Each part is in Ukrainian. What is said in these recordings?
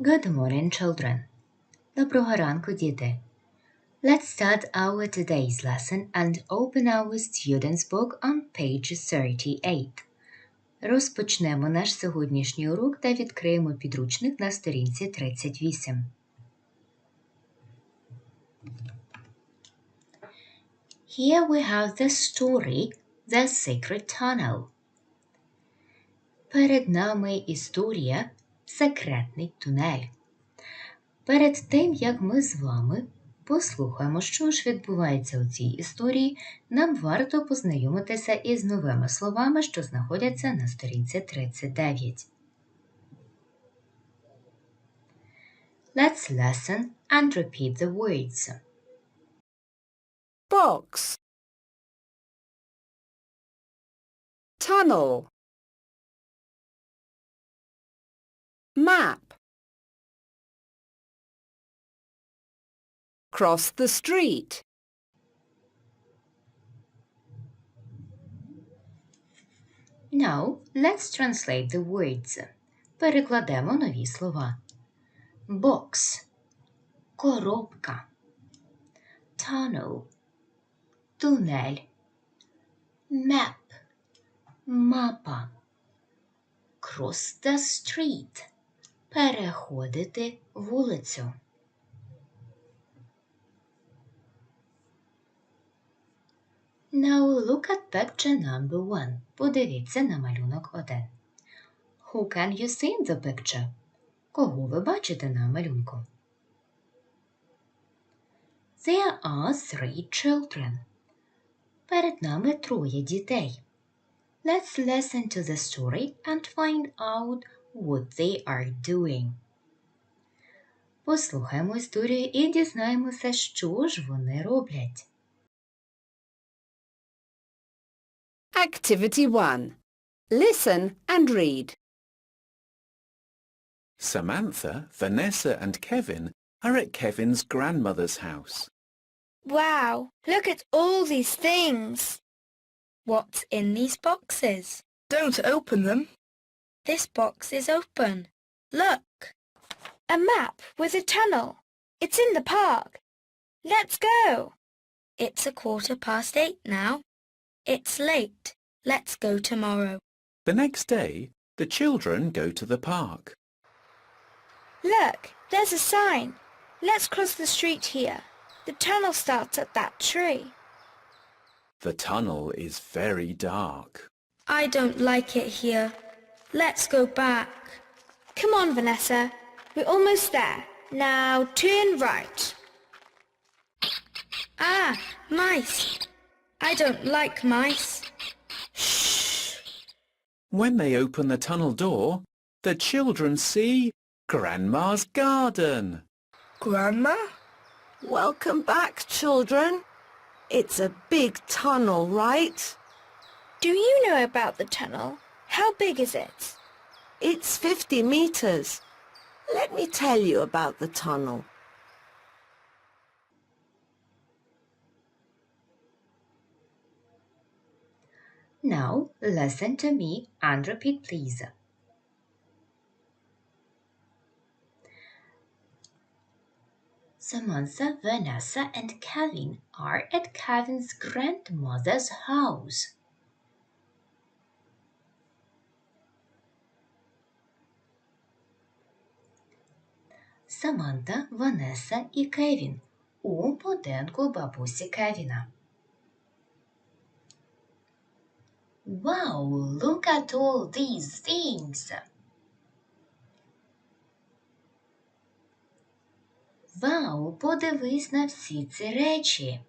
Good morning, children. Доброго ранку, діти. Let's start our today's lesson and open our student's book on page 38. Розпочнемо наш сьогоднішній урок та відкриємо підручник на сторінці 38. Here we have the story The Secret Tunnel. Перед нами історія Секретний тунель. Перед тим, як ми з вами послухаємо, що ж відбувається у цій історії, нам варто познайомитися із новими словами, що знаходяться на сторінці 39. Let's listen and repeat the words. box tunnel map cross the street Now, let's translate the words. Перекладемо нові слова. Box – коробка. Tunnel – тунель. Map – мапа. Cross the street – переходити вулицю. Now look at picture number one. Подивіться на малюнок один. Who can you see in the picture? Кого ви бачите на малюнку? There are three children. Перед нами троє дітей. Let's listen to the story and find out what they are doing. Послухаємо історію і дізнаємося, що ж вони роблять. activity 1 listen and read Samantha, Vanessa and Kevin are at Kevin's grandmother's house. Wow, look at all these things. What's in these boxes? Don't open them. This box is open. Look. A map with a tunnel. It's in the park. Let's go. It's a quarter past eight now. It's late. Let's go tomorrow. The next day, the children go to the park. Look, there's a sign. Let's cross the street here. The tunnel starts at that tree. The tunnel is very dark. I don't like it here. Let's go back. Come on, Vanessa. We're almost there. Now turn right. Ah, mice. I don't like mice. When they open the tunnel door, the children see Grandma's garden. Grandma? welcome back children it's a big tunnel right Do you know about the tunnel? How big is it? it's 50 meters let me tell you about the tunnel Now, listen to me and repeat, please. Samantha, Vanessa, and Kevin are at Kevin's grandmother's house. Саманта, Ванеса і Кевін у будинку бабусі Кевіна. Wow, look at all these things. Вау, подивись на всі ці речі.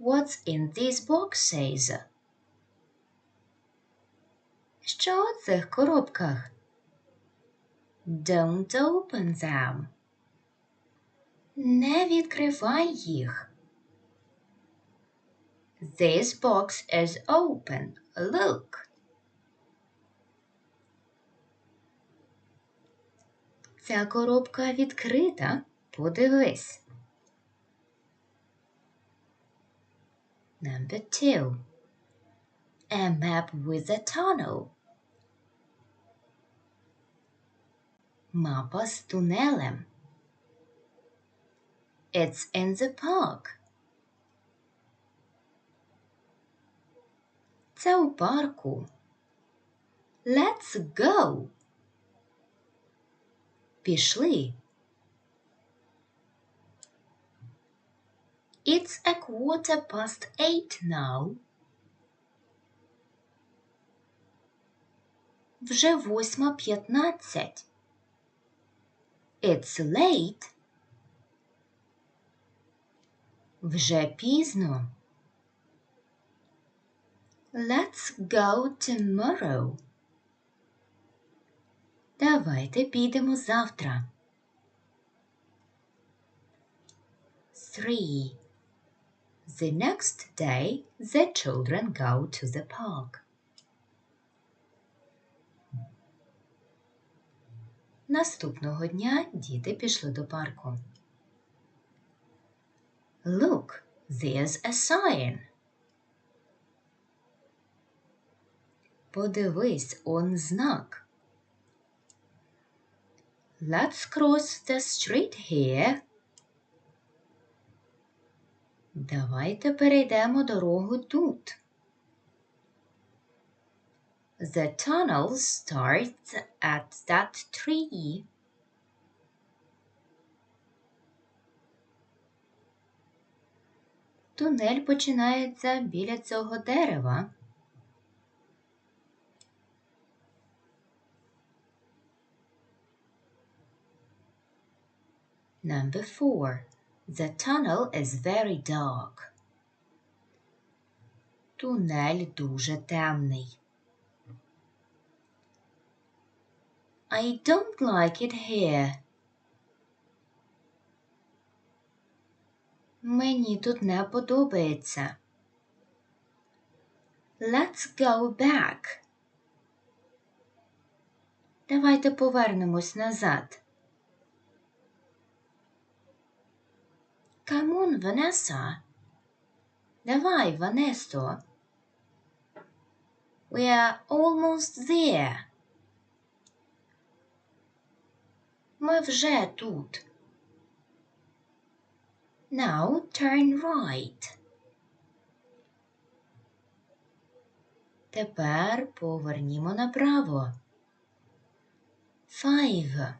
What's in these boxes? Що у цих коробках? Don't open them. Не відкривай їх. This box is open. Look. Ця коробка відкрита. Подивись. Number two. A map with a tunnel. Мапа з тунелем. It's in the park. Це у парку. Let's go. Пішли. It's a quarter past eight now. Вже восьма п'ятнадцять. It's late. Вже пізно. Let's go tomorrow. Давайте підемо завтра. Three. The next day the children go to the park. Наступного дня діти пішли до парку. Look, there's a sign. Подивись, он знак. Let's cross the street here. Давайте перейдемо дорогу тут. The tunnel starts at that tree. Тунель починається біля цього дерева. Number four. The tunnel is very dark. Тунель дуже темний. I don't like it here. Мені тут не подобається. Let's go back. Давайте повернемось назад. Come on, Vanessa. Давай, Ванесо. We're almost there. Ми вже тут. Now turn right. Тепер повернімо направо. Five.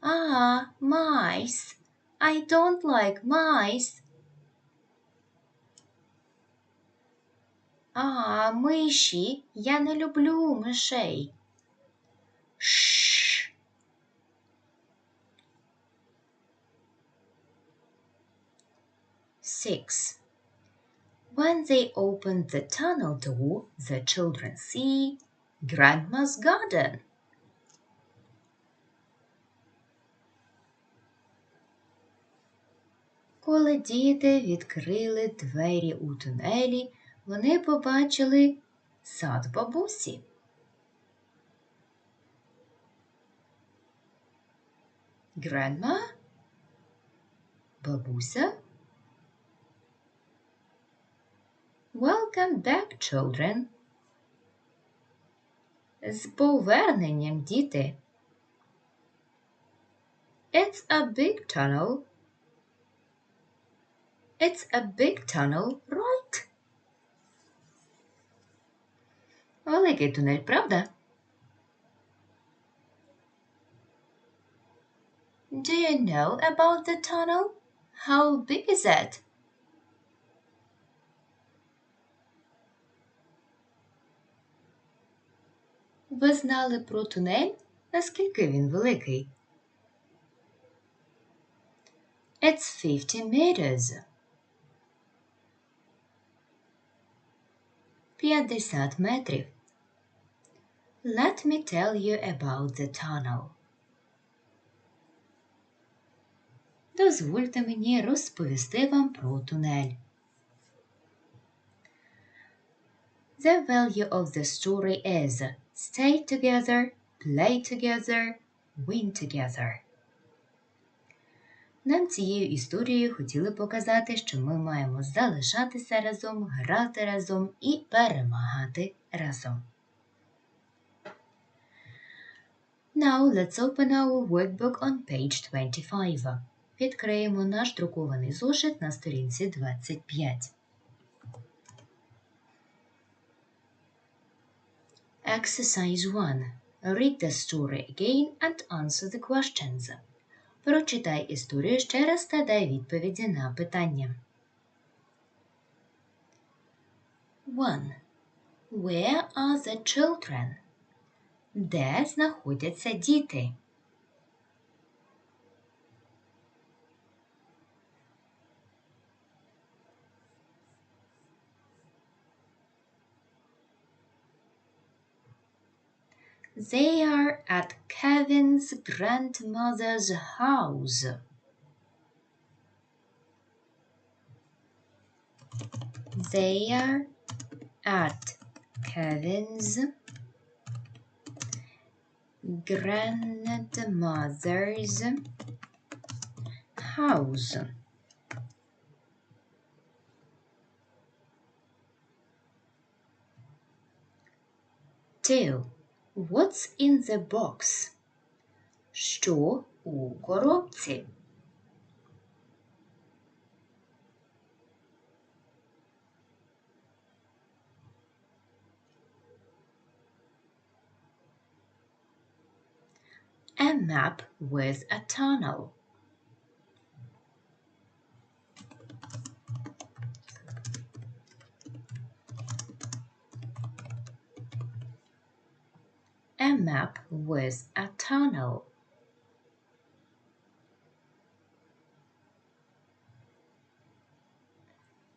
Ah, mice. I don't like mice. А, миші, я не люблю мишей. Ш. 6. When they open the tunnel door, the children see Grandma's garden. Коли діти відкрили двері у тунелі, вони побачили сад бабусі. Grandma? Бабуся? Welcome back, children. З поверненням, діти. It's a big tunnel. It's a big tunnel, right? Великий тунель, правда? Do you know about the tunnel? How big is it? Ви знали про тунель? Наскільки він великий? It's 50 meters. 50 метрів. Let me tell you about the tunnel. Дозвольте мені розповісти вам про тунель. The value of the story is stay together, play together, win together. Нам цією історією хотіли показати, що ми маємо залишатися разом, грати разом і перемагати разом. Now let's open our workbook on page 25. Відкриємо наш друкований зошит на сторінці 25. Exercise 1. Read the story again and answer the questions. Прочитай історію ще раз та дай відповіді на питання. 1. Where are the children? Де знаходяться діти? They are at Kevin's grandmother's house. They are at Kevin's grandmother's house. Two. What's in the box? Що у коробці? A map with a tunnel. map with a tunnel.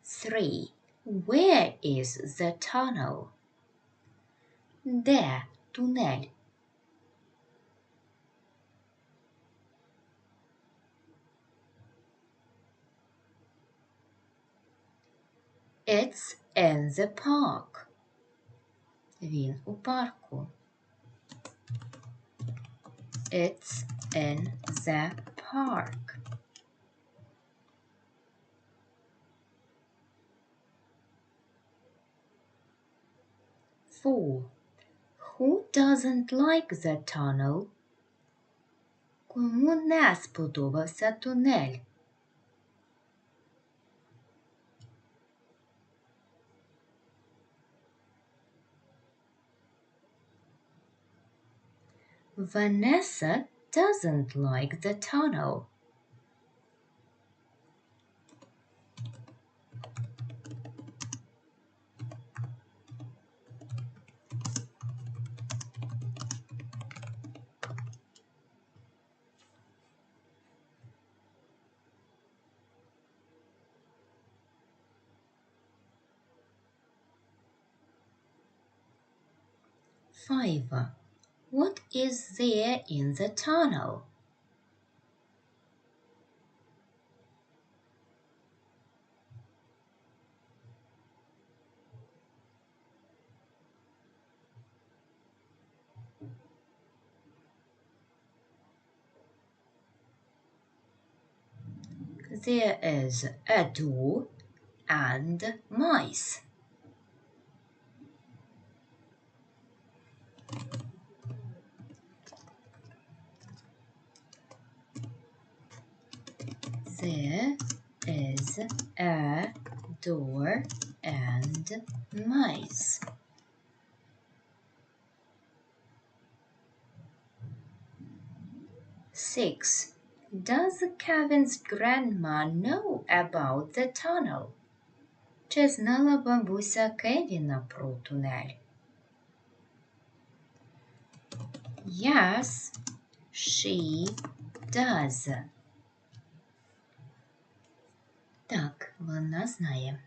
Three. Where is the tunnel? Де тунель? It's in the park. Він у парку. It's in the park. Four. Who doesn't like the tunnel? Кому не сподобався тунель? Vanessa doesn't like the tunnel. Five. What is there in the tunnel? There is a door and mice. There is a door and mice. Six. Does Kevin's grandma know about the tunnel? Чи знала бабуся Кевіна про тунель? Yes, she does. Так, вона знає.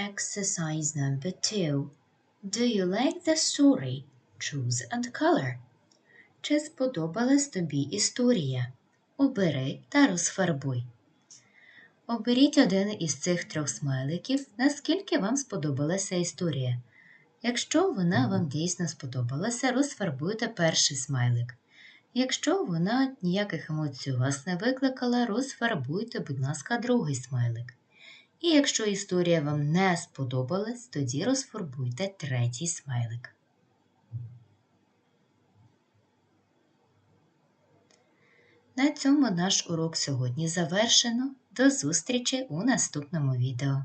Exercise number two. Do you like the story? Choose and color. Чи сподобалась тобі історія? Обери та розфарбуй. Оберіть один із цих трьох смайликів, наскільки вам сподобалася історія. Якщо вона вам дійсно сподобалася, розфарбуйте перший смайлик. Якщо вона ніяких емоцій у вас не викликала, розфарбуйте, будь ласка, другий смайлик. І якщо історія вам не сподобалась, тоді розфарбуйте третій смайлик. На цьому наш урок сьогодні завершено. До зустрічі у наступному відео.